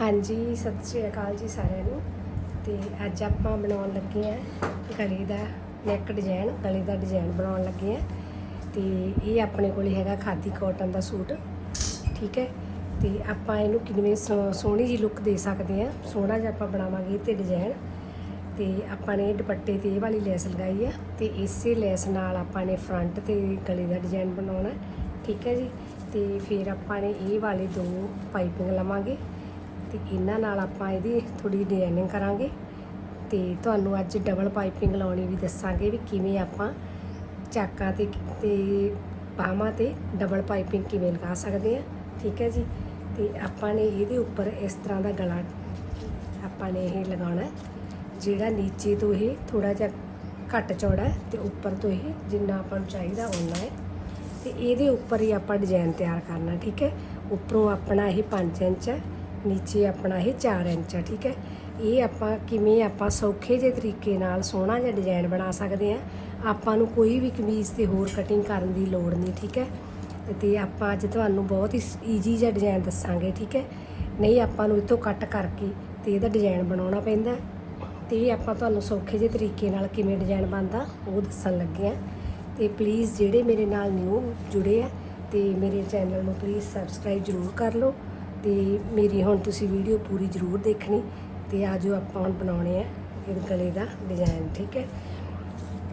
ਹਾਂਜੀ, ਸਤਿ ਸ਼੍ਰੀ ਅਕਾਲ ਜੀ ਸਾਰਿਆਂ ਨੂੰ। ਤੇ ਅੱਜ ਆਪਾਂ ਬਣਾਉਣ ਲੱਗੇ ਆ ਗਲੇ ਦਾ ਨੈਕ ਡਿਜ਼ਾਈਨ ਗਲੇ ਦਾ ਡਿਜ਼ਾਈਨ ਬਣਾਉਣ ਲੱਗੇ ਆ ਤੇ ਇਹ ਆਪਣੇ ਕੋਲ ਹੈਗਾ ਖਾਦੀ ਕਾਟਨ ਦਾ ਸੂਟ, ਠੀਕ ਹੈ? ਤੇ ਆਪਾਂ ਇਹਨੂੰ ਕਿਵੇਂ ਸੋ- ਸੋਹਣੀ ਜੀ ਲੁੱਕ ਦੇ ਸਕਦੇ ਆ ਸੋਹਣਾ ਜਿਹਾ ਆਪਾਂ ਬਣਾਵਾਂਗੇ ਇਹ ਤੇ ਡਿਜ਼ਾਈਨ ਤੇ ਆਪਾਂ ਨੇ ਦੁਪੱਟੇ ਤੇ ਇਹ ਵਾਲੀ ਲੈਸ ਲਗਾਈ ਆ ਤੇ ਇਸੇ ਲੈਸ ਨਾਲ ਆਪਾਂ ਨੇ ਫਰੰਟ ਤੇ ਗਲੇ ਦਾ ਡਿਜ਼ਾਈਨ ਬਣਾਉਣਾ, ਠੀਕ ਹੈ ਜੀ? ਤੇ ਫਿਰ ਆਪਾਂ ਨੇ ਇਹ ਵਾਲੇ ਦੋ ਪਾਈਪਿੰਗ ਲਵਾਂਗੇ। ਤੇ ਇਹਨਾਂ ਨਾਲ ਆਪਾਂ ਇਹਦੀ ਥੋੜੀ ਡਿਜ਼ਾਈਨਿੰਗ ਕਰਾਂਗੇ ਤੇ ਤੁਹਾਨੂੰ ਅੱਜ ਡਬਲ ਪਾਈਪਿੰਗ ਲਾਉਣੀ ਵੀ ਦੱਸਾਂਗੇ ਵੀ ਕਿਵੇਂ ਆਪਾਂ ਚਾਕਾਂ ਤੇ ਤੇ ਬਾਹਾਂ ਤੇ ਡਬਲ ਪਾਈਪਿੰਗ ਕਿਵੇਂ ਲਗਾ ਸਕਦੇ ਆ ਠੀਕ ਹੈ ਜੀ? ਤੇ ਆਪਾਂ ਨੇ ਇਹਦੇ ਉੱਪਰ ਇਸ ਤਰ੍ਹਾਂ ਦਾ ਗਲਾ ਆਪਾਂ ਨੇ ਇਹ ਲਗਾਉਣਾ ਜਿਹੜਾ ਨੀਚੇ ਤੋਂ ਇਹ ਥੋੜਾ ਜਿਹਾ ਘੱਟ ਚੌੜਾ ਹੈ ਤੇ ਉੱਪਰ ਤੋਂ ਇਹ ਜਿੰਨਾ ਆਪਾਂ ਨੂੰ ਚਾਹੀਦਾ ਉਨਾ ਹੈ। ਤੇ ਇਹਦੇ ਉੱਪਰ ਹੀ ਆਪਾਂ ਡਿਜ਼ਾਈਨ ਤਿਆਰ ਕਰਨਾ, ਠੀਕ ਹੈ? ਉੱਪਰੋਂ ਆਪਣਾ ਇਹ 5 ਇੰਚ ਹੈ ਨੀਚੇ ਆਪਣਾ ਇਹ 4 ਇੰਚ ਆ, ਠੀਕ ਹੈ? ਇਹ ਆਪਾਂ ਕਿਵੇਂ ਆਪਾਂ ਸੌਖੇ ਜਿਹੇ ਤਰੀਕੇ ਨਾਲ ਸੋਹਣਾ ਜਿਹਾ ਡਿਜ਼ਾਈਨ ਬਣਾ ਸਕਦੇ ਆ ਆਪਾਂ ਨੂੰ ਕੋਈ ਵੀ ਕਮੀਜ਼ ਤੇ ਹੋਰ ਕਟਿੰਗ ਕਰਨ ਦੀ ਲੋੜ ਨਹੀਂ, ਠੀਕ ਹੈ? ਤੇ ਆਪਾਂ ਅੱਜ ਤੁਹਾਨੂੰ ਬਹੁਤ ਹੀ ਈਜੀ ਜਿਹਾ ਡਿਜ਼ਾਈਨ ਦੱਸਾਂਗੇ, ਠੀਕ ਹੈ? ਨਹੀਂ, ਆਪਾਂ ਨੂੰ ਇਹ ਤੋਂ ਕੱਟ ਕਰਕੇ ਤੇ ਇਹਦਾ ਡਿਜ਼ਾਈਨ ਬਣਾਉਣਾ ਪੈਂਦਾ। ਹੈ। ਤੇ ਇਹ ਆਪਾਂ ਤੁਹਾਨੂੰ ਸੌਖੇ ਜਿਹੇ ਤਰੀਕੇ ਨਾਲ ਕਿਵੇਂ ਡਿਜ਼ਾਈਨ ਬਣਦਾ, ਉਹ ਦੱਸਣ ਲੱਗੇ ਆ ਤੇ ਪਲੀਜ਼ ਜਿਹੜੇ ਮੇਰੇ ਨਾਲ ਨਿਊ ਜੁੜੇ ਆ, ਤੇ ਮੇਰੇ ਚੈਨਲ ਨੂੰ ਪਲੀਜ਼ ਸਬਸਕ੍ਰਾਈਬ ਜ਼ਰੂਰ ਕਰ ਲਓ। ਤੇ ਮੇਰੀ ਹੁਣ ਤੁਸੀਂ ਵੀਡੀਓ ਪੂਰੀ ਜ਼ਰੂਰ ਦੇਖਣੀ ਤੇ ਆਜੋ ਆਪਾਂ ਹੁਣ ਬਣਾਉਣੇ ਆ ਇਹ ਗਲੇ ਦਾ ਡਿਜ਼ਾਈਨ ਠੀਕ ਹੈ?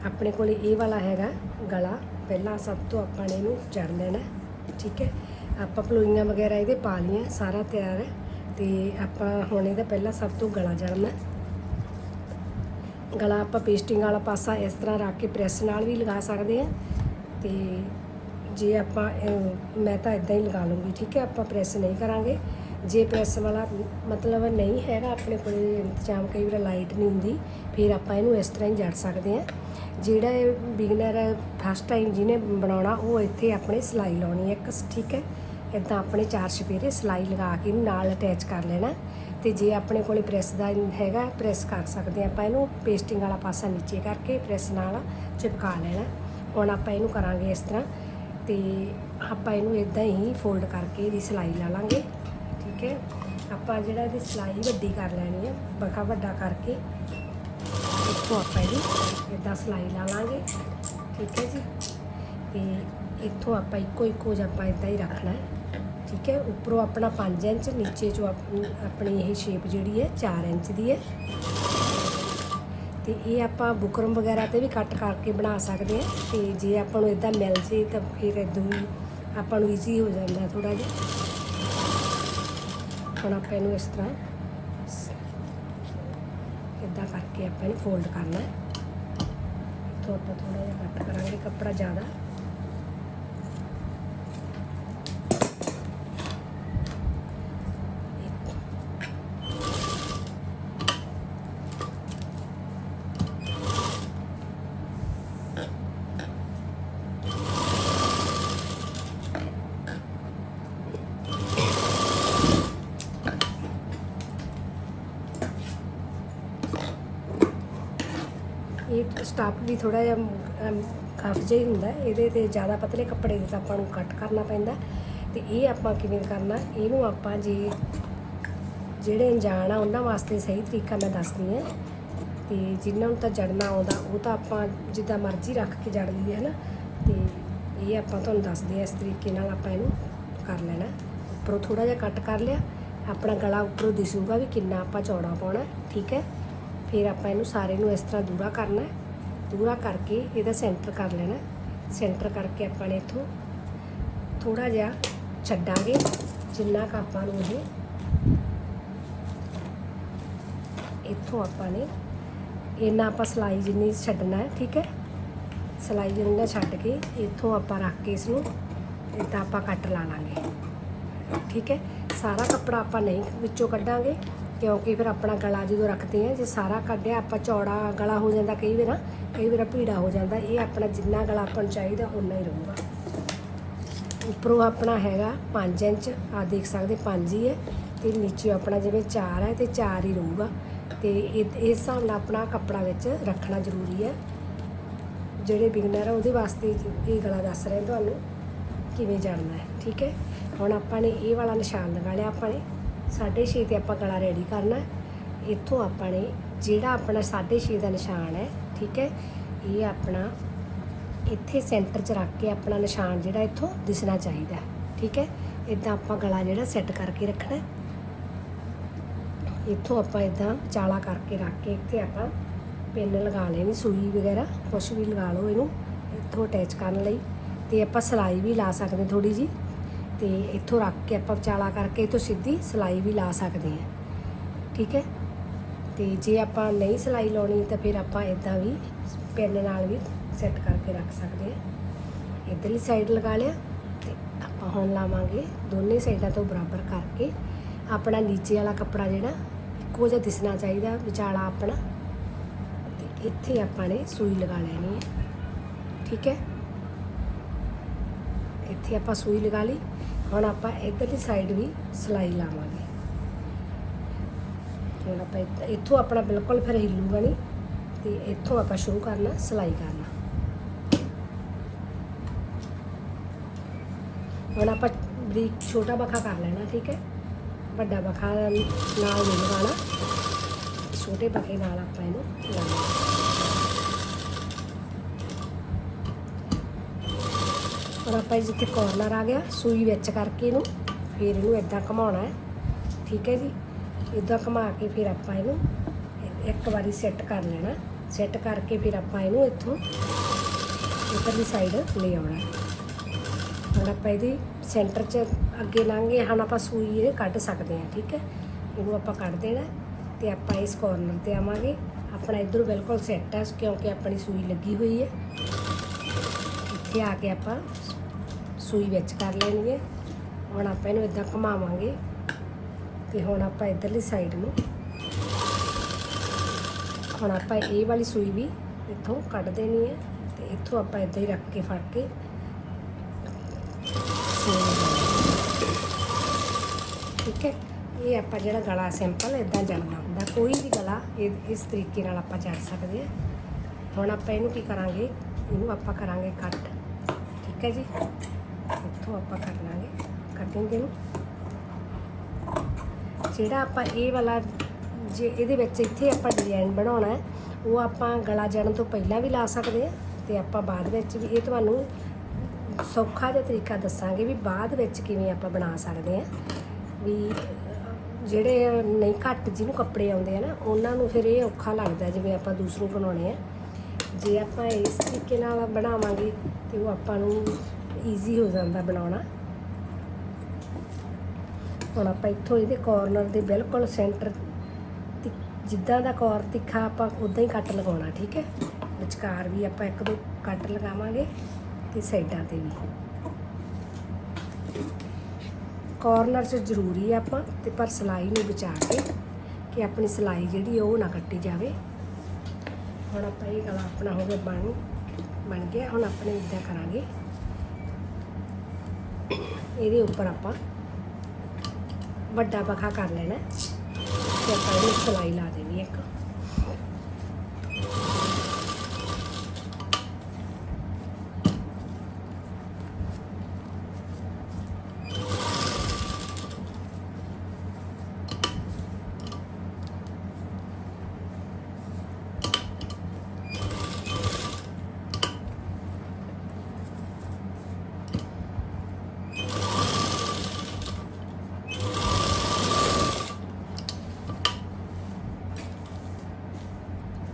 ਆਪਣੇ ਕੋਲ ਇਹ ਵਾਲਾ ਹੈਗਾ ਗਲਾ, ਪਹਿਲਾਂ ਸਭ ਤੋਂ ਆਪਾਂ ਨੇ ਇਹਨੂੰ ਜੜ ਲੈਣਾ, ਠੀਕ ਹੈ? ਆਪਾਂ ਪਲੋਈਆਂ ਵਗੈਰਾ ਇਹਦੇ ਪਾ ਲਈਆਂ, ਸਾਰਾ ਤਿਆਰ ਹੈ ਤੇ ਆਪਾਂ ਹੁਣ ਇਹਦਾ ਪਹਿਲਾਂ ਸਭ ਤੋਂ ਗਲਾ ਜੜਨਾ ਗਲਾ ਆਪਾਂ ਪੇਸਟਿੰਗ ਵਾਲਾ ਪਾਸਾ ਇਸ ਤਰ੍ਹਾਂ ਰੱਖ ਕੇ ਪ੍ਰੈਸ ਨਾਲ ਵੀ ਲਗਾ ਸਕਦੇ ਆ ਤੇ ਜੇ ਆਪਾਂ ਮੈਂ ਤਾਂ ਇਦਾਂ ਹੀ ਲਗਾ ਲੂੰਗੀ ਠੀਕ ਹੈ? ਆਪਾਂ ਪ੍ਰੈਸ ਨਹੀਂ ਕਰਾਂਗੇ। ਜੇ ਪ੍ਰੈਸ ਵਾਲਾ ਮਤਲਬ ਨਹੀਂ ਹੈਗਾ, ਆਪਣੇ ਕੋਲ ਇੰਤਜ਼ਾਮ ਕਈ ਵਾਰ ਲਾਈਟ ਨਹੀਂ ਹੁੰਦੀ, ਫਿਰ ਆਪਾਂ ਇਹਨੂੰ ਇਸ ਤਰ੍ਹਾਂ ਹੀ ਜੜ ਸਕਦੇ ਆ ਜਿਹੜਾ ਇਹ ਬਿਗਨਰ ਫਸਟ ਟਾਈਮ ਜਿਹਨੇ ਬਣਾਉਣਾ, ਉਹ ਇੱਥੇ ਆਪਣੇ ਸਿਲਾਈ ਲਾਉਣੀ ਹੈ ਇੱਕ, ਠੀਕ ਹੈ? ਇਦਾਂ ਆਪਣੇ ਚਾਰ ਛਪੇਰੇ ਸਿਲਾਈ ਲਗਾ ਕੇ ਨਾਲ ਅਟੈਚ ਕਰ ਲੈਣਾ। ਤੇ ਜੇ ਆਪਣੇ ਕੋਲੇ ਪ੍ਰੈਸ ਦਾ ਹੈਗਾ, ਪ੍ਰੈਸ ਕਰ ਸਕਦੇ ਆਪਾਂ ਇਹਨੂੰ। ਪੇਸਟਿੰਗ ਵਾਲਾ ਪਾਸਾ ਨੀਚੇ ਕਰਕੇ ਪ੍ਰੈਸ ਨਾਲ ਚਿਪਕਾ ਲੈਣਾ। ਹੁਣ ਆਪਾਂ ਇਹਨੂੰ ਕਰਾਂਗੇ ਇਸ ਤਰ੍ਹਾਂ। ਤੇ ਆਪਾਂ ਇਹਨੂੰ ਇਦਾਂ ਹੀ ਫੋਲਡ ਕਰਕੇ ਇਹਦੀ ਸਿਲਾਈ ਲਾ ਲਾਂਗੇ, ਠੀਕ ਹੈ? ਆਪਾਂ ਜਿਹੜਾ ਇਹਦੀ ਸਿਲਾਈ ਵੱਡੀ ਕਰ ਲੈਣੀ ਹੈ ਬਖਾ ਵੱਡਾ ਕਰਕੇ ਇੱਥੋਂ ਆਪਾਂ ਇਹਦੀ ਇਦਾਂ ਸਿਲਾਈ ਲਾ ਲਾਂਗੇ, ਠੀਕ ਹੈ ਜੀ? ਤੇ ਇੱਥੋਂ ਆਪਾਂ ਇੱਕੋ ਇੱਕੋ ਜਿਹਾ ਆਪਾਂ ਇਦਾਂ ਹੀ ਰੱਖਣਾ ਹੈ, ਠੀਕ ਹੈ? ਉੱਪਰੋਂ ਆਪਣਾ 5 ਇੰਚ, ਨੀਚੇ ਜੋ ਆਪਣੀ ਇਹ ਸ਼ੇਪ ਜਿਹੜੀ ਹੈ 4 ਇੰਚ ਦੀ ਹੈ। ਤੇ ਇਹ ਆਪਾਂ ਬੁਕਰਮ ਵਗੈਰਾ ਤੇ ਵੀ ਕੱਟ ਕਰਕੇ ਬਣਾ ਸਕਦੇ ਹਾਂ ਤੇ ਜੇ ਆਪਾਂ ਨੂੰ ਇਦਾਂ ਮਿਲ ਜੇ ਤਾਂ ਫਿਰ ਇਦੋਂ ਵੀ ਆਪਾਂ ਨੂੰ ਈਜ਼ੀ ਹੋ ਜਾਂਦਾ ਥੋੜਾ ਜਿਹਾ। ਹੁਣ ਆਪਾਂ ਇਹਨੂੰ ਇਸ ਤਰ੍ਹਾਂ ਇਦਾਂ ਕਰਕੇ ਆਪਾਂ ਇਹਨੂੰ ਫੋਲਡ ਕਰਨਾ ਹੈ। ਇੱਥੋਂ ਥੋੜਾ ਜਿਹਾ ਕੱਟ ਕਰਾਂਗੇ ਕੱਪੜਾ ਜ਼ਿਆਦਾ। ਇਹ ਵੀ ਥੋੜਾ ਜਿਹਾ ਅਮ, ਜਿਹਾ ਹੀ ਹੁੰਦਾ ਇਹਦੇ ਤੇ ਜ਼ਿਆਦਾ ਪਤਲੇ ਕੱਪੜੇ ਦੇ ਤਾਂ ਆਪਾਂ ਨੂੰ ਕੱਟ ਕਰਨਾ ਪੈਂਦਾ ਤੇ ਇਹ ਆਪਾਂ ਕਿਵੇਂ ਕਰਨਾ ਇਹਨੂੰ ਆਪਾਂ ਜੇ ਜਿਹੜੇ ਅਣਜਾਣ ਆ ਉਹਨਾਂ ਵਾਸਤੇ ਸਹੀ ਤਰੀਕਾ ਮੈਂ ਦੱਸਦੀ ਹਾਂ। ਤੇ ਜਿਨ੍ਹਾਂ ਨੂੰ ਤਾਂ ਜੜਨਾ ਆਉਂਦਾ ਉਹ ਤਾਂ ਆਪਾਂ ਜਿੱਦਾਂ ਮਰਜ਼ੀ ਰੱਖ ਕੇ ਜੜ ਲਈਏ ਹੈ ਨਾ ਤੇ ਇਹ ਆਪਾਂ ਤੁਹਾਨੂੰ ਦੱਸਦੇ ਆ ਇਸ ਤਰੀਕੇ ਨਾਲ ਆਪਾਂ ਇਹਨੂੰ ਕਰ ਲੈਣਾ ਉੱਪਰੋਂ ਥੋੜਾ ਜਿਹਾ ਕੱਟ ਕਰ ਲਿਆ। ਆਪਣਾ ਗਲਾ ਉੱਪਰੋਂ ਦਿਸੂਗਾ ਵੀ ਕਿੰਨਾ ਆਪਾਂ ਚੌੜਾ ਪਾਉਣਾ ਠੀਕ ਹੈ? ਫਿਰ ਆਪਾਂ ਇਹਨੂੰ ਸਾਰੇ ਨੂੰ ਇਸ ਤਰ੍ਹਾਂ ਦੂਰਾ ਕਰਨਾ ਪੂਰਾ ਕਰਕੇ ਇਹਦਾ ਸੈਂਟਰ ਕਰ ਲੈਣਾ। ਸੈਂਟਰ ਕਰਕੇ ਆਪਾਂ ਨੇ ਇੱਥੋਂ ਥੋੜਾ ਜਿਹਾ ਛੱਡਾਂਗੇ, ਜਿੰਨਾ ਕੁ ਆਪਾਂ ਨੂੰ ਇਹ ਇੱਥੋਂ ਆਪਾਂ ਨੇ ਇੰਨਾ ਆਪਾਂ ਸਲਾਈ ਜਿੰਨੀ ਛੱਡਣਾ ਹੈ, ਠੀਕ ਹੈ? ਸਲਾਈ ਜਿੰਨਾ ਛੱਡ ਕੇ ਇੱਥੋਂ ਆਪਾਂ ਰੱਖ ਕੇ ਇਸ ਨੂੰ ਇਦਾਂ ਆਪਾਂ ਕੱਟ ਲਾ ਲਾਂਗੇ, ਠੀਕ ਹੈ? ਸਾਰਾ ਕੱਪੜਾ ਆਪਾਂ ਨਹੀਂ ਵਿੱਚੋਂ ਕੱਢਾਂਗੇ, ਕਿਉਂਕਿ ਫਿਰ ਆਪਣਾ ਗਲਾ ਜਦੋਂ ਰੱਖਦੇ ਆ ਜੇ ਸਾਰਾ ਕੱਢਿਆ ਆਪਾਂ ਚੌੜਾ ਗਲਾ ਹੋ ਜਾਂਦਾ ਕਈ ਵਾਰ ਕਈ ਵਾਰ ਭੀੜਾ ਹੋ ਜਾਂਦਾ, ਇਹ ਆਪਣਾ ਜਿੰਨਾ ਗਲਾ ਆਪਾਂ ਨੂੰ ਚਾਹੀਦਾ ਉਨਾ ਹੀ ਰਹੂਗਾ। ਉੱਪਰੋਂ ਆਪਣਾ ਹੈਗਾ 5 ਇੰਚ ਆ ਦੇਖ ਸਕਦੇ 5 ਹੀ ਹੈ, ਤੇ ਨੀਚੇ ਆਪਣਾ ਜਿਵੇਂ 4 ਹੈ, ਤੇ 4 ਹੀ ਰਹੂਗਾ। ਤੇ ਇਹ, ਇਸ ਹਿਸਾਬ ਨਾਲ ਆਪਣਾ ਕੱਪੜਾ ਵਿੱਚ ਰੱਖਣਾ ਜ਼ਰੂਰੀ ਹੈ। ਜਿਹੜੇ ਬਿਗਨਰ ਆ, ਉਹਦੇ ਵਾਸਤੇ ਇਹ ਗਲਾ ਦੱਸ ਰਹੇ ਤੁਹਾਨੂੰ, ਕਿਵੇਂ ਜਾਣਨਾ ਹੈ, ਠੀਕ ਹੈ? ਹੁਣ ਆਪਾਂ ਨੇ ਇਹ ਵਾਲਾ ਨਿਸ਼ਾਨ ਲਗਾ ਲਿਆ ਆਪਾਂ ਨੇ 6.5 ਤੇ ਆਪਾਂ ਗਲਾ ਰੈਡੀ ਕਰਨਾ ਇੱਥੋਂ ਆਪਾਂ ਨੇ ਜਿਹੜਾ ਆਪਣਾ 6.5 ਦਾ ਨਿਸ਼ਾਨ ਹੈ ਠੀਕ ਹੈ? ਇਹ ਆਪਣਾ ਇੱਥੇ ਸੈਂਟਰ 'ਚ ਰੱਖ ਕੇ ਆਪਣਾ ਨਿਸ਼ਾਨ ਜਿਹੜਾ ਇੱਥੋਂ ਦਿਸਣਾ ਚਾਹੀਦਾ, ਠੀਕ ਹੈ? ਇਦਾਂ ਆਪਾਂ ਗਲਾ ਜਿਹੜਾ ਸੈੱਟ ਕਰਕੇ ਰੱਖਣਾ ਇੱਥੋਂ ਆਪਾਂ ਇਦਾਂ ਵਿਚਾਲਾ ਕਰਕੇ ਰੱਖ ਕੇ ਇੱਥੇ ਆਪਾਂ ਪਿੰਨ ਲਗਾ ਲੈਣੀ, ਸੂਈ ਵਗੈਰਾ, ਕੁਛ ਵੀ ਲਗਾ ਲਓ ਇਹਨੂੰ, ਇੱਥੋਂ ਅਟੈਚ ਕਰਨ ਲਈ। ਤੇ ਆਪਾਂ ਸਲਾਈ ਵੀ ਲਾ ਸਕਦੇ ਥੋੜੀ ਜੀ ਤੇ ਇੱਥੋਂ ਰੱਖ ਕੇ ਆਪਾਂ ਵਿਚਾਲਾ ਕਰਕੇ ਇੱਥੋਂ ਸਿੱਧੀ ਸਲਾਈ ਵੀ ਲਾ ਸਕਦੇ ਹਾਂ। ਠੀਕ ਹੈ? ਤੇ ਜੇ ਆਪਾਂ ਨਹੀਂ ਸਲਾਈ ਲਾਉਣੀ, ਤਾਂ ਫਿਰ ਆਪਾਂ ਇਦਾਂ ਵੀ ਪਿੰਨ ਨਾਲ ਵੀ ਸੈੱਟ ਕਰਕੇ ਰੱਖ ਸਕਦੇ ਹਾਂ। ਇਧਰਲੀ ਸਾਈਡ ਲਗਾ ਲਿਆ ਤੇ ਆਪਾਂ ਹੁਣ ਲਾਵਾਂਗੇ ਦੋਨੇ ਸਾਈਡਾਂ ਤੋਂ ਬਰਾਬਰ ਕਰਕੇ। ਆਪਣਾ ਨੀਚੇ ਵਾਲਾ ਕੱਪੜਾ ਜਿਹੜਾ, ਇੱਕੋ ਜਿਹਾ ਦਿਸਣਾ ਚਾਹੀਦਾ, ਵਿਚਾਲਾ ਆਪਣਾ। ਤੇ ਇੱਥੇ ਆਪਾਂ ਨੇ ਸੂਈ ਲਗਾ ਲੈਣੀ ਹੈ। ਠੀਕ ਹੈ? ਇੱਥੇ ਆਪਾਂ ਸੂਈ ਲਗਾ ਲਈ। ਹੁਣ ਆਪਾਂ ਇਧਰਲੀ ਸਾਈਡ ਵੀ ਸਲਾਈ ਲਾਵਾਂਗੇ। ਹੁਣ ਆਪਾਂ ਇੱਥੋਂ ਆਪਣਾ ਬਿਲਕੁਲ ਫਿਰ ਹਿੱਲੂਗਾ ਨਹੀਂ ਤੇ ਇੱਥੋਂ ਆਪਾਂ ਸ਼ੁਰੂ ਕਰਨਾ, ਸਲਾਈ ਕਰਨਾ। ਹੁਣ ਆਪਾਂ ਬਰੀਕ, ਛੋਟਾ ਬਖਾ ਕਰ ਲੈਣਾ, ਠੀਕ ਹੈ? ਵੱਡਾ ਬਖਾ ਨਾਲ ਨਹੀਂ ਲਗਾਉਣਾ ਛੋਟੇ ਬਖੇ ਨਾਲ ਆਪਾਂ ਇਹਨੂੰ ਲਾਉਣਾ ਹੁਣ ਆਪਾਂ ਜਿੱਥੇ ਕੋਰਨਰ ਆ ਗਿਆ, ਸੂਈ ਵਿੱਚ ਕਰਕੇ ਇਹਨੂੰ, ਫਿਰ ਇਹਨੂੰ ਇਦਾਂ ਘੁਮਾਉਣਾ ਹੈ। ਠੀਕ ਹੈ ਜੀ? ਇਦਾਂ ਘੁਮਾ ਕੇ ਫਿਰ ਆਪਾਂ ਇਹਨੂੰ ਇੱਕ ਵਾਰੀ ਸੈੱਟ ਕਰ ਲੈਣਾ। ਸੈੱਟ ਕਰਕੇ ਫਿਰ ਆਪਾਂ ਇਹਨੂੰ ਇੱਥੋਂ ਉੱਪਰਲੀ ਸਾਈਡ ਲੈ ਆਉਣਾ। ਹੁਣ ਆਪਾਂ ਇਹਦੀ ਸੈਂਟਰ 'ਚ ਅੱਗੇ ਲਾਂਗੇ ਹੁਣ ਆਪਾਂ ਸੂਈ ਇਹ ਕੱਢ ਸਕਦੇ ਹਾਂ, ਠੀਕ ਹੈ? ਇਹਨੂੰ ਆਪਾਂ ਕੱਢ ਦੇਣਾ ਹੈ ਤੇ ਆਪਾਂ ਇਸ ਕੋਰਨਰ ਤੇ ਆਵਾਂਗੇ। ਆਪਣਾ ਇਧਰ ਬਿਲਕੁਲ ਸੈੱਟ ਹੈ, ਕਿਉਂਕਿ ਆਪਣੀ ਸੂਈ ਲੱਗੀ ਹੋਈ ਹੈ। ਇੱਥੇ ਆ ਕੇ ਆਪਾਂ ਸੂਈ ਵਿੱਚ ਕਰ ਲੈਣੀ ਹੈ। ਹੁਣ ਆਪਾਂ ਇਹਨੂੰ ਇਦਾਂ ਘੁਮਾਵਾਂਗੇ। ਤੇ ਹੁਣ ਆਪਾਂ ਇਧਰਲੀ ਸਾਈਡ ਨੂੰ ਹੁਣ ਆਪਾਂ ਇਹ ਵਾਲੀ ਸੂਈ ਵੀ ਇੱਥੋਂ ਕੱਢ ਦੇਣੀ ਹੈ ਤੇ ਇੱਥੋਂ ਆਪਾਂ ਇਦਾਂ ਹੀ ਰੱਖ ਕੇ ਫੜ ਕੇ ਠੀਕ ਹੈ? ਇਹ ਆਪਾਂ ਜਿਹੜਾ ਗਲਾ ਸਿੰਪਲ ਇਦਾਂ ਜੜਨਾ ਹੁੰਦਾ, ਕੋਈ ਵੀ ਗਲਾ ਇਹ, ਇਸ ਤਰੀਕੇ ਨਾਲ ਆਪਾਂ ਜੜ ਸਕਦੇ ਹਾਂ। ਹੁਣ ਆਪਾਂ ਇਹਨੂੰ ਕੀ ਕਰਾਂਗੇ? ਇਹਨੂੰ ਆਪਾਂ ਕਰਾਂਗੇ ਕੱਟ। ਠੀਕ ਹੈ ਜੀ? ਇੱਥੋਂ ਆਪਾਂ ਕਰ ਲਾਂਗੇ ਕਟਿੰਗ ਇਹਨੂੰ। ਜਿਹੜਾ ਆਪਾਂ ਇਹ ਵਾਲਾ ਜੇ ਇਹਦੇ ਵਿੱਚ ਇੱਥੇ ਆਪਾਂ ਡਿਜ਼ਾਈਨ ਬਣਾਉਣਾ ਹੈ, ਉਹ ਆਪਾਂ ਗਲਾ ਜੜਨ ਤੋਂ ਪਹਿਲਾਂ ਵੀ ਲਾ ਸਕਦੇ ਹਾਂ ਤੇ ਆਪਾਂ ਬਾਅਦ ਵਿੱਚ ਵੀ ਇਹ ਤੁਹਾਨੂੰ ਸੌਖਾ ਜਿਹਾ ਤਰੀਕਾ ਦੱਸਾਂਗੇ ਵੀ ਬਾਅਦ ਵਿੱਚ ਕਿਵੇਂ ਆਪਾਂ ਬਣਾ ਸਕਦੇ ਹਾਂ। ਵੀ ਜਿਹੜੇ ਨਹੀਂ ਘੱਟ ਜਿਹਨੂੰ ਕੱਪੜੇ ਆਉਂਦੇ ਆ ਨਾ, ਉਹਨਾਂ ਨੂੰ ਫਿਰ ਇਹ ਔਖਾ ਲੱਗਦਾ ਜਿਵੇਂ ਆਪਾਂ ਦੂਸਰੋਂ ਬਣਾਉਣੇ ਆ। ਜੇ ਆਪਾਂ ਇਸ ਤਰੀਕੇ ਨਾਲ ਬਣਾਵਾਂਗੇ ਤੇ ਉਹ ਆਪਾਂ ਨੂੰ ਈਜ਼ੀ ਹੋ ਜਾਂਦਾ ਬਣਾਉਣਾ। ਹੁਣ ਆਪਾਂ ਇੱਥੋਂ ਇਹਦੇ ਕਾਰਨਰ ਦੇ ਬਿਲਕੁਲ ਸੈਂਟਰ ਜਿੱਦਾਂ ਦਾ ਕੋਰ ਤਿੱਖਾ ਆਪਾਂ ਉਦਾਂ ਹੀ ਕੱਟ ਲਗਾਉਣਾ, ਠੀਕ ਹੈ? ਵਿਚਕਾਰ ਵੀ ਆਪਾਂ ਇੱਕ ਦੋ ਕੱਟ ਲਗਾਵਾਂਗੇ ਤੇ ਸਾਈਡਾਂ ਤੇ ਵੀ। ਕਾਰਨਰ 'ਚ ਜ਼ਰੂਰੀ ਆ ਆਪਾਂ ਤੇ ਪਰ ਸਲਾਈ ਨੂੰ ਬਚਾ ਕੇ ਕਿ ਆਪਣੀ ਸਲਾਈ ਜਿਹੜੀ ਉਹ ਨਾ ਕੱਟੀ ਜਾਵੇ। ਹੁਣ ਆਪਾਂ ਇਹ ਗਲਾ ਆਪਣਾ ਹੋ ਗਿਆ ਬਣ ਬਣ ਗਿਆ, ਹੁਣ ਆਪਣੇ ਇਦਾਂ ਕਰਾਂਗੇ। ਇਹਦੇ ਉੱਪਰ ਆਪਾਂ ਵੱਡਾ ਬਖਾ ਕਰ ਲੈਣਾ ਤੇ ਆਪਾਂ ਇਹਨੂੰ ਸਲਾਈ ਲਾ ਦੇਣੀ ਇੱਕ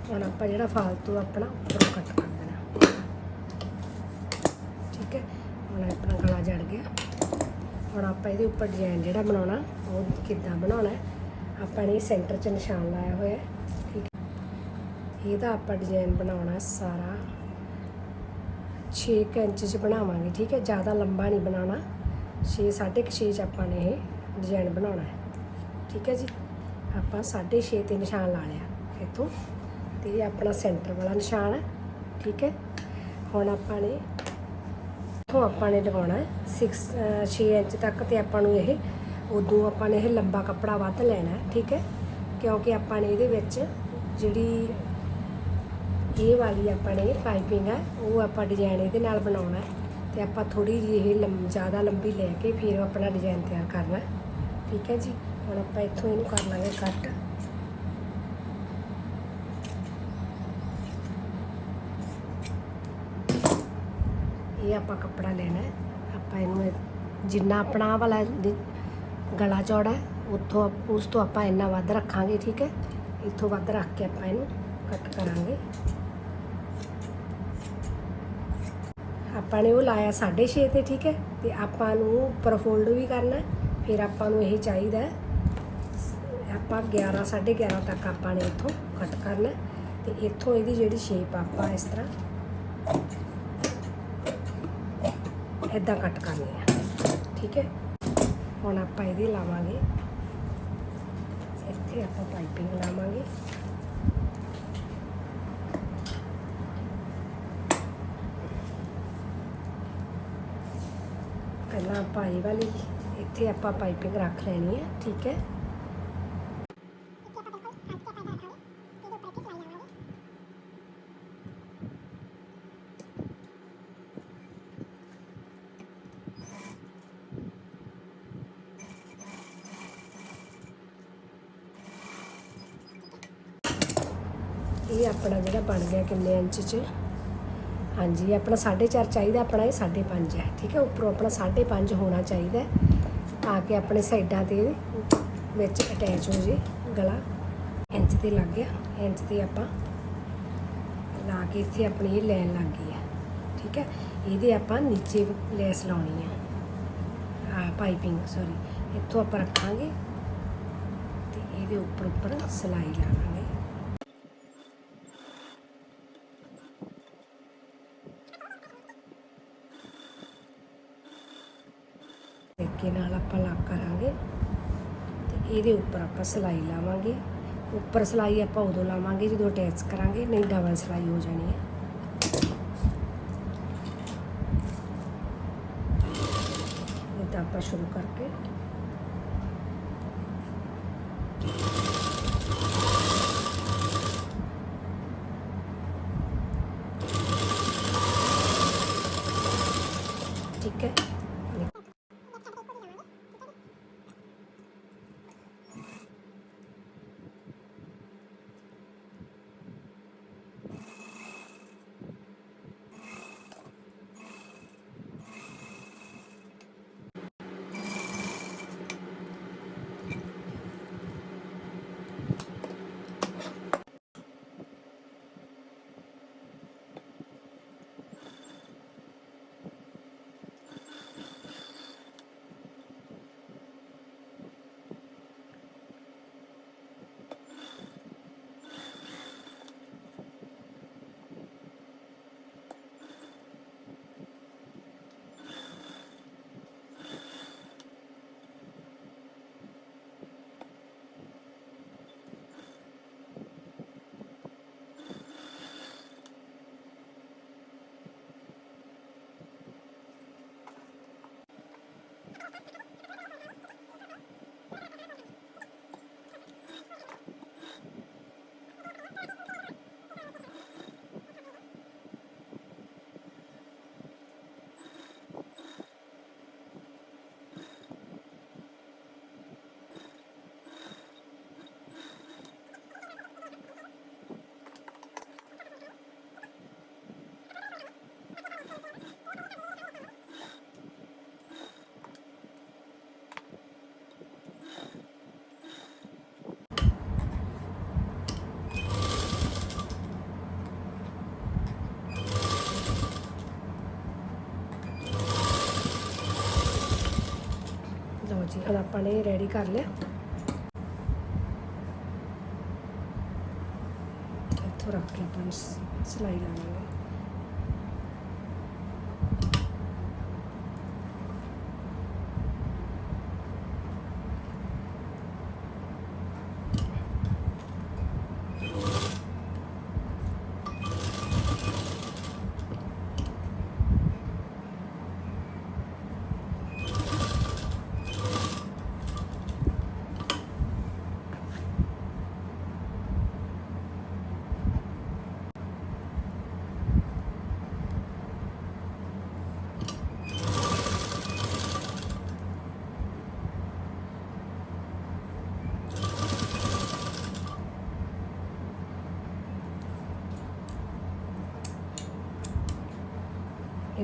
ਹੁਣ ਆਪਾਂ ਜਿਹੜਾ ਫਾਲਤੂ ਆਪਣਾ ਉੱਪਰੋਂ ਕੱਟ ਕਰ ਦੇਣਾ। ਠੀਕ ਹੈ? ਹੁਣ ਆਪਣਾ ਗਲਾ ਜੜ ਗਿਆ। ਹੁਣ ਆਪਾਂ ਇਹਦੇ ਉੱਪਰ ਡਿਜ਼ਾਈਨ ਜਿਹੜਾ ਬਣਾਉਣਾ, ਉਹ ਕਿੱਦਾਂ ਬਣਾਉਣਾ ਆਪਾਂ ਨੇ ਸੈਂਟਰ 'ਚ ਨਿਸ਼ਾਨ ਲਾਇਆ ਹੋਇਆ ਠੀਕ ਹੈ? ਇਹਦਾ ਆਪਾਂ ਡਿਜ਼ਾਈਨ ਬਣਾਉਣਾ ਸਾਰਾ 6 ਇੰਚ 'ਚ ਬਣਾਵਾਂਗੇ, ਠੀਕ ਹੈ? ਜ਼ਿਆਦਾ ਲੰਬਾ ਨਹੀਂ ਬਣਾਉਣਾ। 6 6.5 'ਚ ਆਪਾਂ ਨੇ ਇਹ ਡਿਜ਼ਾਈਨ ਬਣਾਉਣਾ ਹੈ। ਠੀਕ ਹੈ ਜੀ? ਆਪਾਂ 6.5 ਤੇ ਨਿਸ਼ਾਨ ਲਾ ਲਿਆ। ਇੱਥੋਂ ਤੇ ਇਹ ਆਪਣਾ ਸੈਂਟਰ ਵਾਲਾ ਨਿਸ਼ਾਨ ਹੈ, ਠੀਕ ਹੈ? ਹੁਣ ਆਪਾਂ ਨੇ ਇੱਥੋਂ ਆਪਾਂ ਨੇ ਲਗਾਉਣਾ ਹੈ 6 6 ਇੰਚ ਤੱਕ ਤੇ ਆਪਾਂ ਨੂੰ ਇਹ, ਉਦੋਂ ਆਪਾਂ ਨੇ ਇਹ ਲੰਬਾ ਕੱਪੜਾ ਵੱਧ ਲੈਣਾ ਠੀਕ ਹੈ? ਕਿਉਂਕਿ ਆਪਾਂ ਨੇ ਇਹਦੇ ਵਿੱਚ ਜਿਹੜੀ ਇਹ ਵਾਲੀ ਆਪਾਂ ਨੇ ਪਾਈਪਿੰਗ ਹੈ, ਉਹ ਆਪਾਂ ਡਿਜ਼ਾਈਨ ਇਹਦੇ ਨਾਲ ਬਣਾਉਣਾ ਹੈ ਤੇ ਆਪਾਂ ਥੋੜੀ ਜਿਹੀ ਇਹ ਲੰਮ ਜ਼ਿਆਦਾ ਲੰਬੀ ਲੈ ਕੇ ਫਿਰ ਆਪਣਾ ਡਿਜ਼ਾਈਨ ਤਿਆਰ ਕਰਨਾ ਠੀਕ ਹੈ ਜੀ? ਹੁਣ ਆਪਾਂ ਇੱਥੋਂ ਇਹਨੂੰ ਕਰ ਲਾਂਗੇ ਕੱਟ ਇਹ ਆਪਾਂ ਕੱਪੜਾ ਲੈਣਾ ਆਪਾਂ ਇਹਨੂੰ ਜਿੰਨਾ ਆਪਣਾ ਵਾਲਾ ਗਲਾ ਚੌੜਾ ਉੱਥੋਂ ਉਸ ਤੋਂ ਆਪਾਂ ਇੰਨਾ ਵੱਧ ਰੱਖਾਂਗੇ, ਠੀਕ ਹੈ? ਇੱਥੋਂ ਵੱਧ ਰੱਖ ਕੇ ਆਪਾਂ ਇਹਨੂੰ ਕੱਟ ਕਰਾਂਗੇ। ਆਪਾਂ ਨੇ ਉਹ ਲਾਇਆ 6.5 ਤੇ, ਠੀਕ ਹੈ? ਤੇ ਆਪਾਂ ਨੂੰ ਉੱਪਰ ਫੋਲਡ ਵੀ ਕਰਨਾ ਫਿਰ ਆਪਾਂ ਨੂੰ ਇਹ ਚਾਹੀਦਾ ਹੈ। ਆਪਾਂ 11 11.5 ਤੱਕ ਆਪਾਂ ਨੇ ਇੱਥੋਂ ਕੱਟ ਕਰਨਾ ਹੈ। ਤੇ ਇੱਥੋਂ ਇਹਦੀ ਜਿਹੜੀ ਸ਼ੇਪ ਆਪਾਂ ਇਸ ਤਰ੍ਹਾਂ ਇਦਾਂ ਕੱਟ ਕਰਨੀ ਹੈ ਠੀਕ ਹੈ? ਹੁਣ ਆਪਾਂ ਇਹਦੀ ਲਾਵਾਂਗੇ। ਇੱਥੇ ਆਪਾਂ ਪਾਈਪਿੰਗ ਲਾਵਾਂਗੇ। ਪਹਿਲਾਂ ਆਪਾਂ ਇਹ ਵਾਲੀ, ਇੱਥੇ ਆਪਾਂ ਪਾਈਪਿੰਗ ਰੱਖ ਲੈਣੀ ਹੈ। ਠੀਕ ਹੈ? ਇਹ ਆਪਣਾ ਜਿਹੜਾ ਬਣ ਗਿਆ ਕਿੰਨੇ ਇੰਚ ਚ। ਹਾਂਜੀ ਇਹ ਆਪਣਾ 4.5 ਚਾਹੀਦਾ ਆਪਣਾ ਇਹ 5.5 ਹੈ ਠੀਕ ਹੈ? ਉੱਪਰੋਂ ਆਪਣਾ 5.5 ਹੋਣਾ ਚਾਹੀਦਾ ਹੈ, ਤਾਂ ਕਿ ਆਪਣੇ ਸਾਈਡਾਂ ਤੇ ਵਿੱਚ ਅਟੈਚ ਹੋ ਜੇ ਗਲਾ। ਇੰਚ ਤੇ ਲੱਗ ਗਿਆ ਇੰਚ ਤੇ ਆਪਾਂ ਲਾ ਕੇ ਇੱਥੇ ਆਪਣੀ ਇਹ ਲਾਈਨ ਲੱਗ ਗਈ ਹੈ ਠੀਕ ਹੈ? ਇਹਦੇ ਆਪਾਂ ਨੀਚੇ ਲੈਸ ਲਾਉਣੀ ਹੈ ਆ ਪਾਈਪਿੰਗ ਸੌਰੀ ਇੱਥੋਂ ਆਪਾਂ ਰੱਖਾਂਗੇ ਤੇ ਇਹਦੇ ਉੱਪਰ ਉੱਪਰ ਸਿਲਾਈ ਲਾ ਲਾਂਗੇ ਤਰੀਕੇ ਨਾਲ ਆਪਾਂ ਲਾਕ ਕਰਾਂਗੇ ਤੇ ਇਹਦੇ ਉੱਪਰ ਆਪਾਂ ਸਿਲਾਈ ਲਾਵਾਂਗੇ। ਉੱਪਰ ਸਿਲਾਈ ਆਪਾਂ ਉਦੋਂ ਲਾਵਾਂਗੇ ਜਦੋਂ ਅਟੈਚ ਕਰਾਂਗੇ, ਨਹੀਂ ਡਬਲ ਸਿਲਾਈ ਹੋ ਜਾਣੀ ਹੈ। ਇਹ ਤਾਂ ਆਪਾਂ ਸ਼ੁਰੂ ਕਰਕੇ ਹੁਣ ਆਪਾਂ ਨੇ ਰੈਡੀ ਕਰ ਲਿਆ। ਇੱਥੋਂ ਰੱਖ ਕੇ ਆਪਾਂ ਸ- ਸਿਲਾਈ ਲਾਵਾਂਗੇ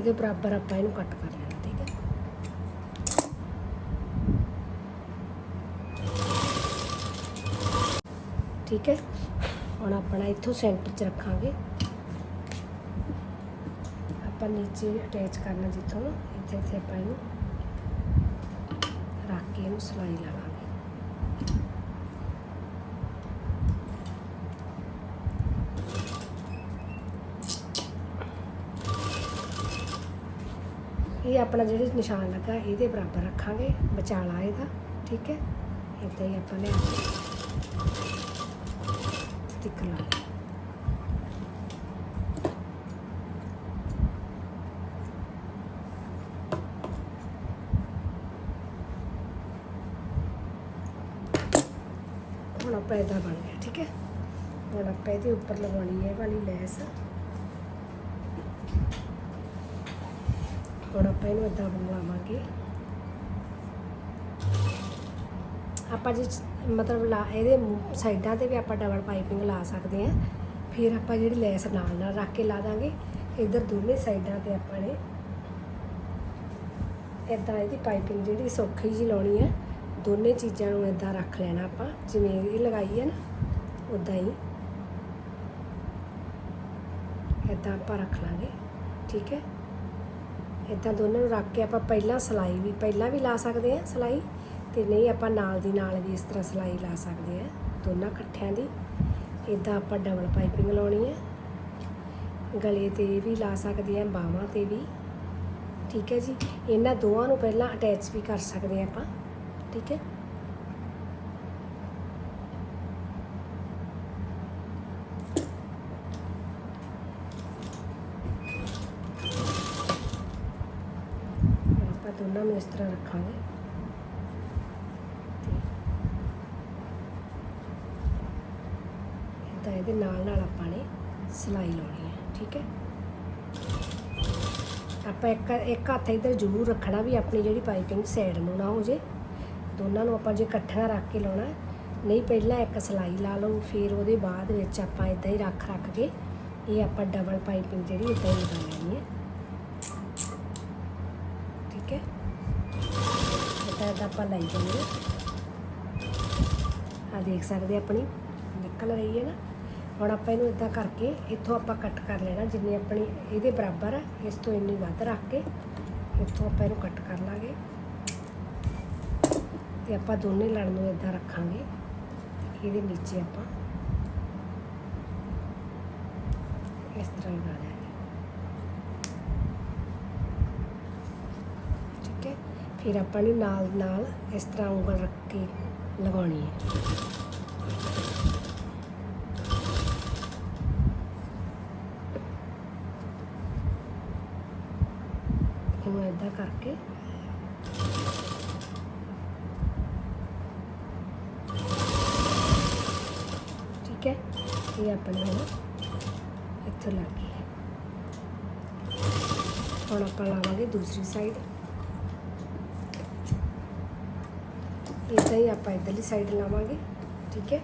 ਇਹਦੇ ਬਰਾਬਰ ਆਪਾਂ ਇਹਨੂੰ ਕੱਟ ਕਰ ਲੈਣਾ, ਠੀਕ ਹੈ? ਠੀਕ ਹੈ? ਹੁਣ ਆਪਣਾ ਇੱਥੋਂ ਸੈਂਟਰ 'ਚ ਰੱਖਾਂਗੇ। ਆਪਾਂ ਨੀਚੇ ਅਟੈਚ ਕਰਨਾ ਜਿੱਥੋਂ ਇੱਥੇ ਇੱਥੇ ਆਪਾਂ ਇਹਨੂੰ ਰੱਖ ਕੇ ਇਹਨੂੰ ਸਲਾਈ ਲਾਵਾਂਗੇ। ਇਹ ਆਪਣਾ ਜਿਹੜੇ ਨਿਸ਼ਾਨ ਲੱਗਾ, ਇਹਦੇ ਬਰਾਬਰ ਰੱਖਾਂਗੇ, ਵਿਚਾਲਾ ਇਹਦਾ, ਠੀਕ ਹੈ? ਇੱਦਾਂ ਹੀ ਆਪਾਂ ਨੇ ਕੇ ਲਾ ਹੁਣ ਆਪਾਂ ਇਹਦਾ ਬਣ ਗਿਆ, ਠੀਕ ਹੈ? ਹੁਣ ਆਪਾਂ ਇਹਦੇ ਉੱਪਰ ਲਗਾਉਣੀ ਹੈ ਵਾਲੀ ਲੈਸ। ਹੁਣ ਆਪਾਂ ਇਹਨੂੰ ਇਦਾਂ ਬਣਾਵਾਂਗੇ ਆਪਾਂ ਜੇ ਮਤਲਬ ਲਾ ਇਹਦੇ ਸਾਈਡਾਂ ਤੇ ਵੀ ਆਪਾਂ ਡਬਲ ਪਾਈਪਿੰਗ ਲਾ ਸਕਦੇ ਹਾਂ ਫਿਰ ਆਪਾਂ ਜਿਹੜੀ ਲੈਸ ਨਾਲ ਨਾਲ ਰੱਖ ਕੇ ਲਾ ਦਾਂਗੇ ਇਧਰ ਦੋਨੇ ਸਾਈਡਾਂ ਤੇ ਆਪਾਂ ਨੇ ਇਦਾਂ ਇਹਦੀ ਪਾਈਪਿੰਗ ਜਿਹੜੀ ਸੌਖੀ ਜੀ ਲਾਉਣੀ ਹੈ ਦੋਨੇ ਚੀਜ਼ਾਂ ਨੂੰ ਇਦਾਂ ਰੱਖ ਲੈਣਾ ਆਪਾਂ ਜਿਵੇਂ ਇਹ ਲਗਾਈ ਹੈ ਨਾ ਉਦਾਂ ਹੀ ਇਦਾਂ ਆਪਾਂ ਰੱਖ ਲਾਂਗੇ ਠੀਕ ਹੈ ਇਦਾਂ ਦੋਨਾਂ ਨੂੰ ਰੱਖ ਕੇ ਆਪਾਂ ਪਹਿਲਾਂ ਸਲਾਈ ਵੀ, ਪਹਿਲਾਂ ਵੀ ਲਾ ਸਕਦੇ ਹਾਂ ਸਲਾਈ ਤੇ ਨਹੀਂ ਆਪਾਂ ਨਾਲ ਦੀ ਨਾਲ ਵੀ ਇਸ ਤਰ੍ਹਾਂ ਸਲਾਈ ਲਾ ਸਕਦੇ ਹਾਂ ਦੋਨਾਂ ਇਕੱਠਿਆਂ ਦੀ। ਇਦਾਂ ਆਪਾਂ ਡਬਲ ਪਾਈਪਿੰਗ ਲਾਉਣੀ ਹੈ। ਗਲੇ ਤੇ ਵੀ ਲਾ ਸਕਦੇ ਹਾਂ, ਬਾਹਾਂ ਤੇ ਵੀ। ਠੀਕ ਹੈ ਜੀ। ਇਹਨਾਂ ਦੋਵਾਂ ਨੂੰ ਪਹਿਲਾਂ ਅਟੈਚ ਵੀ ਕਰ ਸਕਦੇ ਹਾਂ ਆਪਾਂ। ਠੀਕ ਹੈ ਹੁਣ ਆਪਾਂ ਨੂੰ ਇਸ ਤਰ੍ਹਾਂ ਰੱਖਾਂਗੇ। ਤਾਂ ਇਹਦੇ ਨਾਲ ਨਾਲ ਆਪਾਂ ਨੇ ਸਿਲਾਈ ਲਾਉਣੀ ਹੈ, ਠੀਕ ਹੈ? ਆਪਾਂ ਇੱਕ ਇੱਕ ਹੱਥ ਇੱਧਰ ਜ਼ਰੂਰ ਰੱਖਣਾ ਵੀ ਆਪਣੀ ਜਿਹੜੀ ਪਾਈਪਿੰਗ ਸਾਈਡ ਨੂੰ ਨਾ ਹੋ ਜੇ। ਦੋਨਾਂ ਨੂੰ ਆਪਾਂ ਜੇ ਇਕੱਠਾ ਰੱਖ ਕੇ ਲਾਉਣਾ ਨਹੀਂ ਪਹਿਲਾਂ ਇੱਕ ਸਿਲਾਈ ਲਾ ਲਓ, ਫਿਰ ਉਹਦੇ ਬਾਅਦ ਵਿੱਚ ਆਪਾਂ ਇਦਾਂ ਹੀ ਰੱਖ ਰੱਖ ਕੇ ਇਹ ਆਪਾਂ ਡਬਲ ਪਾਈਪਿੰਗ ਜਿਹੜੀ ਇਦਾਂ ਹੀ ਲਗਾ ਲੈਣੀ ਹੈ। ਠੀਕ ਹੈ? ਇਦਾਂ ਆਪਾਂ ਲਾਈ ਜਾਂਦੇ ਆ ਦੇਖ ਸਕਦੇ ਆਪਣੀ, ਨਿਕਲ ਰਹੀ ਹੈ ਨਾ। ਹੁਣ ਆਪਾਂ ਇਹਨੂੰ ਇਦਾਂ ਕਰਕੇ ਇੱਥੋਂ ਆਪਾਂ ਕੱਟ ਕਰ ਲੈਣਾ, ਜਿੰਨੀ ਆਪਣੀ ਇਹਦੇ ਬਰਾਬਰ ਆ, ਇਸ ਤੋਂ ਇੰਨੀ ਵੱਧ ਰੱਖ ਕੇ ਇੱਥੋਂ ਆਪਾਂ ਇਹਨੂੰ ਕੱਟ ਕਰ ਲਾਂਗੇ। ਤੇ ਆਪਾਂ ਦੋਨੇ ਲੜ ਨੂੰ ਇਦਾਂ ਰੱਖਾਂਗੇ, ਇਹਦੇ ਨੀਚੇ ਆਪਾਂ। ਇਸ ਤਰ੍ਹਾਂ ਲਗਾ ਦਿਆਂਗੇ ਠੀਕ ਹੈ ਫਿਰ ਆਪਾਂ ਨੂੰ ਨਾਲ ਨਾਲ ਇਸ ਤਰ੍ਹਾਂ ਉਂਗਲ ਰੱਖ ਕੇ ਲਗਾਉਣੀ ਹੈ। ਇਹਨੂੰ ਏਦਾਂ ਕਰਕੇ ਠੀਕ ਹੈ, ਇਹ ਆਪਣੇ ਹੁਣ ਇੱਥੋਂ ਲੱਗ ਗਈ। ਹੁਣ ਆਪਾਂ ਲਾਵਾਂਗੇ ਦੂਸਰੀ ਸਾਈਡ ਇਦਾਂ ਹੀ ਆਪਾਂ ਇਧਰਲੀ ਸਾਈਡ ਲਾਵਾਂਗੇ, ਠੀਕ ਹੈ?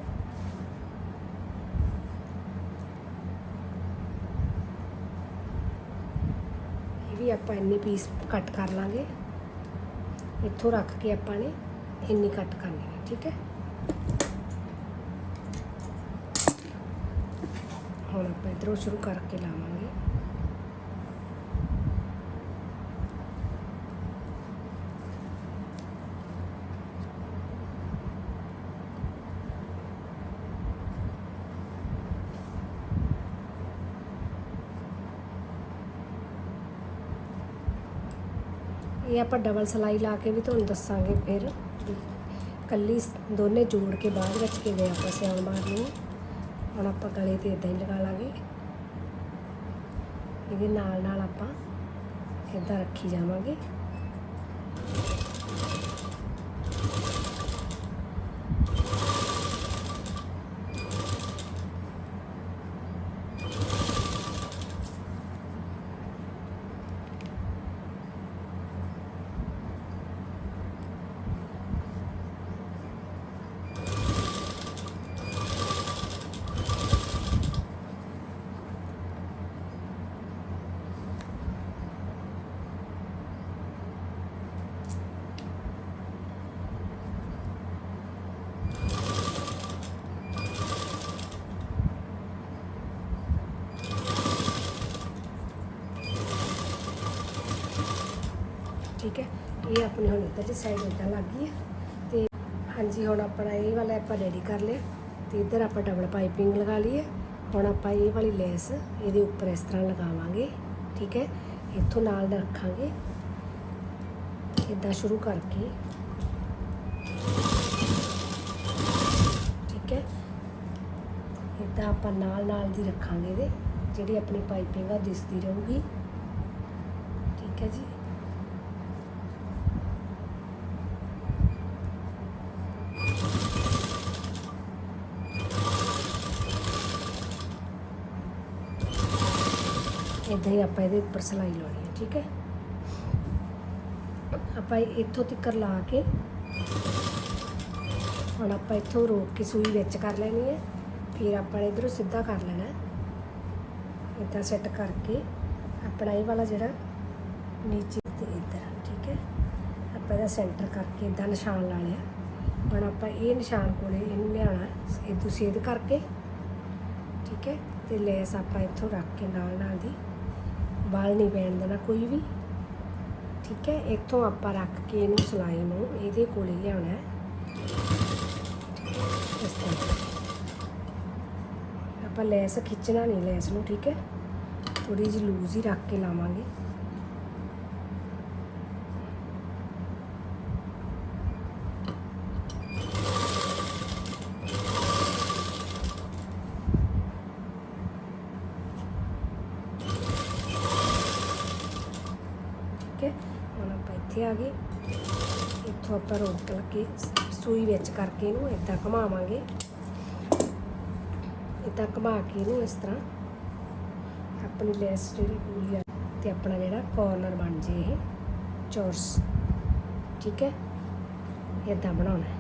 ਇਹ ਵੀ ਆਪਾਂ ਇੰਨੇ ਪੀਸ ਕੱਟ ਕਰ ਲਾਂਗੇ। ਇੱਥੋਂ ਰੱਖ ਕੇ ਆਪਾਂ ਨੇ ਇੰਨੀ ਕੱਟ ਕਰਨੀ ਹੈ ਠੀਕ ਹੈ? ਹੁਣ ਆਪਾਂ ਇਧਰੋਂ ਸ਼ੁਰੂ ਕਰਕੇ ਲਾਵਾਂਗੇ। ਇਹ ਆਪਾਂ ਡਬਲ ਸਲਾਈ ਲਾ ਕੇ ਵੀ ਤੁਹਾਨੂੰ ਦੱਸਾਂਗੇ ਫਿਰ। ਵੀ ਕੱਲੀ ਦੋਨੇ ਜੋੜ ਕੇ ਬਾਅਦ ਵਿੱਚ ਕਿਵੇਂ ਆਪਾਂ ਸਿਆਲ ਮਾਰਨੀ ਹੈ। ਹੁਣ ਆਪਾਂ ਗਲੇ ਤੇ ਇਦਾਂ ਹੀ ਲਗਾ ਲਾਂਗੇ। ਇਹਦੇ ਨਾਲ ਨਾਲ ਆਪਾਂ ਇਦਾਂ ਰੱਖੀ ਜਾਵਾਂਗੇ। ਇਹ ਆਪਣੀ ਹੁਣ ਇੱਧਰ ਦੀ ਸਾਈਡ ਇਦਾਂ ਲੱਗ ਗਈ ਹੈ ਤੇ ਹਾਂਜੀ, ਹੁਣ ਆਪਣਾ ਇਹ ਵਾਲਾ ਆਪਾਂ ਰੈਡੀ ਕਰ ਲਿਆ। ਤੇ ਇੱਧਰ ਆਪਾਂ ਡਬਲ ਪਾਈਪਿੰਗ ਲਗਾ ਲਈ ਹੈ ਹੁਣ ਆਪਾਂ ਇਹ ਵਾਲੀ ਲੈਸ ਇਹਦੇ ਉੱਪਰ ਇਸ ਤਰ੍ਹਾਂ ਲਗਾਵਾਂਗੇ, ਠੀਕ ਹੈ? ਇੱਥੋਂ ਨਾਲ ਰੱਖਾਂਗੇ। ਇਦਾਂ ਸ਼ੁਰੂ ਕਰਕੇ, ਠੀਕ ਹੈ? ਇਦਾਂ ਆਪਾਂ ਨਾਲ ਨਾਲ ਦੀ ਰੱਖਾਂਗੇ ਇਹਦੇ, ਜਿਹੜੀ ਆਪਣੀ ਪਾਈਪਿੰਗ ਆ ਦਿਸਦੀ ਰਹੂਗੀ। ਠੀਕ ਹੈ ਜੀ? ਇਦਾਂ ਹੀ ਆਪਾਂ ਇਹਦੇ ਉੱਪਰ ਸਲਾਈ ਲਾਉਣੀ ਹੈ ਠੀਕ ਹੈ? ਆਪਾਂ ਇੱਥੋਂ ਤੱਕ ਲਾ ਕੇ ਹੁਣ ਆਪਾਂ ਇੱਥੋਂ ਰੋਕ ਕੇ ਸੂਈ ਵਿੱਚ ਕਰ ਲੈਣੀ ਹੈ। ਫਿਰ ਆਪਾਂ ਨੇ ਇਧਰੋਂ ਸਿੱਧਾ ਕਰ ਲੈਣਾ। ਹੈ ਇਦਾਂ ਸੈੱਟ ਕਰਕੇ ਆਪਣਾ ਇਹ ਵਾਲਾ ਜਿਹੜਾ ਨੀਚੇ ਤੇ ਇੱਧਰ, ਠੀਕ ਹੈ? ਆਪਾਂ ਇਹਦਾ ਸੈਂਟਰ ਕਰਕੇ ਇਦਾਂ ਨਿਸ਼ਾਨ ਲਾ ਲਿਆ। ਹੁਣ ਆਪਾਂ ਇਹ ਨਿਸ਼ਾਨ ਕੋਲੇ ਇਹਨੂੰ ਲਿਆਉਣਾ ਇਦੋਂ ਸੇਧ ਕਰਕੇ, ਠੀਕ ਹੈ? ਤੇ ਲੈਸ ਆਪਾਂ ਇੱਥੋਂ ਰੱਖ ਕੇ ਨਾਲ ਨਾਲ ਦੀ ਵਾਲ ਨਹੀਂ ਪੈਣ ਦੇਣਾ ਕੋਈ ਵੀ। ਠੀਕ ਹੈ, ਇੱਥੋਂ ਆਪਾਂ ਰੱਖ ਕੇ ਇਹਨੂੰ ਸਲਾਈ ਨੂੰ, ਇਹਦੇ ਕੋਲੇ ਲਿਆਉਣਾ ਹੈ। ਇਸ ਤਰ੍ਹਾਂ। ਆਪਾਂ ਲੈਸ ਖਿੱਚਣਾ ਨਹੀਂ, ਲੈਸ ਨੂੰ, ਠੀਕ ਹੈ। ਥੋੜੀ ਜਿਹੀ ਲੂਜ਼ ਹੀ ਰੱਖ ਕੇ ਲਾਵਾਂਗੇ ਠੀਕ ਹੈ ਹੁਣ ਆਪਾਂ ਇੱਥੇ ਆ ਗਏ ਇੱਥੋਂ ਆਪਾਂ ਰੋਕ ਕੇ ਸੂਈ ਵਿੱਚ ਕਰਕੇ ਇਹਨੂੰ ਇਦਾਂ ਘੁਮਾਵਾਂਗੇ। ਇਦਾਂ ਘੁਮਾ ਕੇ ਇਹਨੂੰ ਇਸ ਤਰ੍ਹਾਂ ਆਪਣੀ ਲੈਸ ਜਿਹੜੀ ਪੂਰੀ ਆ ਤੇ ਆਪਣਾ ਜਿਹੜਾ ਕੋਰਨਰ ਬਣ ਜੇ ਇਹ, ਚੌਰਸ। ਠੀਕ ਹੈ? ਇਦਾਂ ਬਣਾਉਣਾ ਹੈ।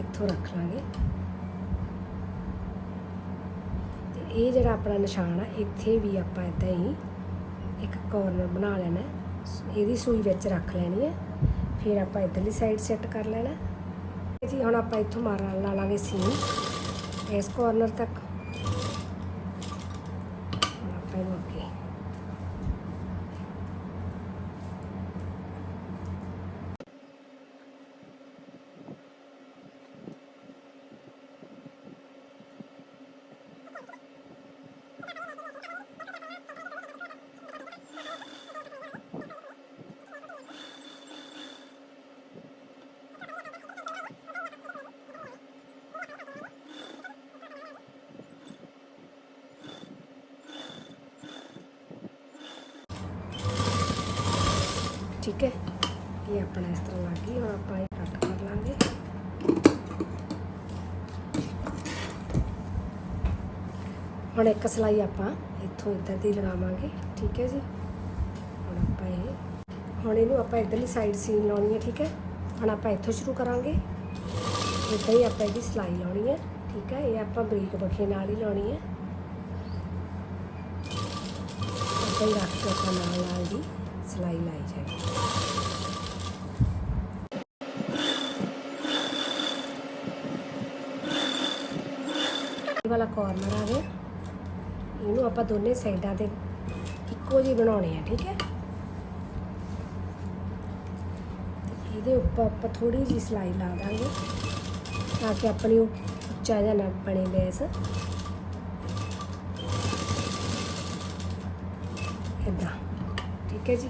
ਇੱਥੋਂ ਰੱਖ ਲਾਂਗੇ। ਤੇ ਇਹ ਜਿਹੜਾ ਆਪਣਾ ਨਿਸ਼ਾਨ ਆ, ਇੱਥੇ ਵੀ ਆਪਾਂ ਇਦਾਂ ਹੀ ਇੱਕ ਕੋਰਨਰ ਬਣਾ ਲੈਣਾ ਹੈ। ਇਹਦੀ ਸੂਈ ਵਿੱਚ ਰੱਖ ਲੈਣੀ ਹੈ। ਫਿਰ ਆਪਾਂ ਇਧਰਲੀ ਸਾਈਡ ਸੈੱਟ ਕਰ ਲੈਣਾ। ਜੀ, ਹੁਣ ਆਪਾਂ ਇੱਥੋਂ ਮਾਰ ਲਾ ਲਾਂਗੇ ਸੀਨ ਇਸ ਕੋਰਨਰ ਤੱਕ ਹੁਣ ਆਪਾਂ ਇਹਨੂੰ ਅੱਗੇ ਠੀਕ ਹੈ। ਇਹ ਆਪਣਾ ਇਸ ਤਰ੍ਹਾਂ ਲੱਗ ਗਈ ਹੁਣ ਆਪਾਂ ਇਹ ਕੱਟ ਕਰ ਲਾਂਗੇ। ਹੁਣ ਇੱਕ ਸਲਾਈ ਆਪਾਂ ਇੱਥੋਂ ਇੱਧਰ ਦੀ ਲਗਾਵਾਂਗੇ, ਠੀਕ ਹੈ ਜੀ। ਹੁਣ ਆਪਾਂ ਇਹ ਹੁਣ ਇਹਨੂੰ ਆਪਾਂ ਇੱਧਰਲੀ ਸਾਈਡ ਸੀਨ ਲਾਉਣੀ ਹੈ, ਠੀਕ ਹੈ। ਹੁਣ ਆਪਾਂ ਇੱਥੋਂ ਸ਼ੁਰੂ ਕਰਾਂਗੇ। ਇੱਦਾਂ ਹੀ ਆਪਾਂ ਇਹਦੀ ਸਲਾਈ ਲਾਉਣੀ ਹੈ, ਠੀਕ ਹੈ। ਇਹ ਆਪਾਂ ਬਰੀਕ ਬਖੇ ਨਾਲ ਹੀ ਲਾਉਣੀ ਹੈ। ਇੱਦਾਂ ਹੀ ਰੱਖ ਕੇ ਆਪਾਂ ਨਾਲ ਨਾਲ ਦੀ ਸਲਾਈ ਲਾਈ ਜਾਣੀ ਵਾਲਾ ਕੋਰਨਰ ਆ ਗਿਆ ਇਹਨੂੰ ਆਪਾਂ ਦੋਨੇ ਸਾਈਡਾਂ ਤੇ ਇੱਕੋ ਜਿਹੇ ਬਣਾਉਣੇ ਆ ਠੀਕ ਹੈ ਇਹਦੇ ਉੱਪਰ ਆਪਾਂ ਥੋੜੀ ਜਿਹੀ ਸਲਾਈ ਲਾ ਦਾਂਗੇ ਤਾਂ ਕਿ ਆਪਣੀ ਉਹ ਉੱਚਾ ਜਿਹਾ ਨਾ ਬਣੇ ਲੈਸ ਇਦਾਂ ਠੀਕ ਹੈ ਜੀ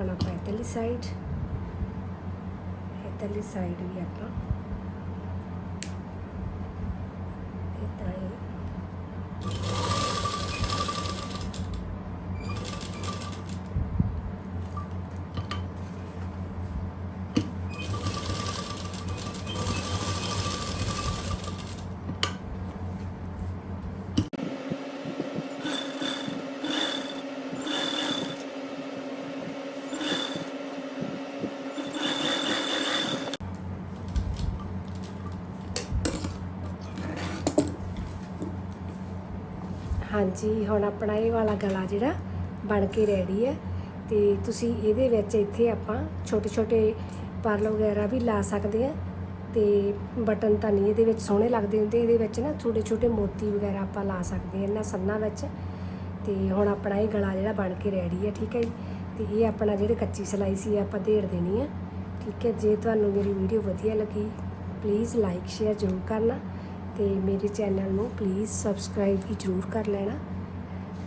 ਹੁਣ ਆਪਾਂ ਇੱਧਰਲੀ ਸਾਈਡ ਇੱਧਰਲੀ ਸਾਈਡ ਵੀ ਆਪਾਂ ਇਦਾਂ ਹੀ ਹਾਂਜੀ, ਹੁਣ ਆਪਣਾ ਇਹ ਵਾਲਾ ਗਲਾ ਜਿਹੜਾ ਬਣ ਕੇ ਰੈਡੀ ਹੈ ਤੇ ਤੁਸੀਂ ਇਹਦੇ ਵਿੱਚ ਇੱਥੇ ਆਪਾਂ ਛੋਟੇ ਛੋਟੇ ਪਰਲ ਵਗੈਰਾ ਵੀ ਲਾ ਸਕਦੇ ਆ ਤੇ ਬਟਨ ਤਾਂ ਨਹੀਂ ਇਹਦੇ ਵਿੱਚ ਸੋਹਣੇ ਲੱਗਦੇ ਹੁੰਦੇ, ਇਹਦੇ ਵਿੱਚ ਨਾ ਛੋਟੇ ਛੋਟੇ ਮੋਤੀ ਵਗੈਰਾ ਆਪਾਂ ਲਾ ਸਕਦੇ ਆ ਇਹਨਾਂ ਸੰਨਾਂ ਵਿੱਚ ਤੇ ਹੁਣ ਆਪਣਾ ਇਹ ਗਲਾ ਜਿਹੜਾ ਬਣ ਕੇ ਰੈਡੀ ਹੈ, ਠੀਕ ਹੈ ਜੀ? ਤੇ ਇਹ ਆਪਣਾ ਜਿਹੜੇ ਕੱਚੀ ਸਿਲਾਈ ਸੀ ਆਪਾਂ ਢੇੜ ਦੇਣੀ ਆ ਠੀਕ ਹੈ? ਜੇ ਤੁਹਾਨੂੰ ਮੇਰੀ ਵੀਡੀਓ ਵਧੀਆ ਲੱਗੀ ਪਲੀਜ਼ ਲਾਈਕ ਸ਼ੇਅਰ ਜ਼ਰੂਰ ਕਰਨਾ। ਤੇ ਮੇਰੇ ਚੈਨਲ ਨੂੰ ਪਲੀਜ਼ ਸਬਸਕ੍ਰਾਈਬ ਵੀ ਜ਼ਰੂਰ ਕਰ ਲੈਣਾ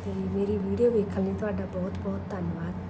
ਤੇ ਮੇਰੀ ਵੀਡੀਓ ਵੇਖਣ ਲਈ ਤੁਹਾਡਾ ਬਹੁਤ ਬਹੁਤ ਧੰਨਵਾਦ।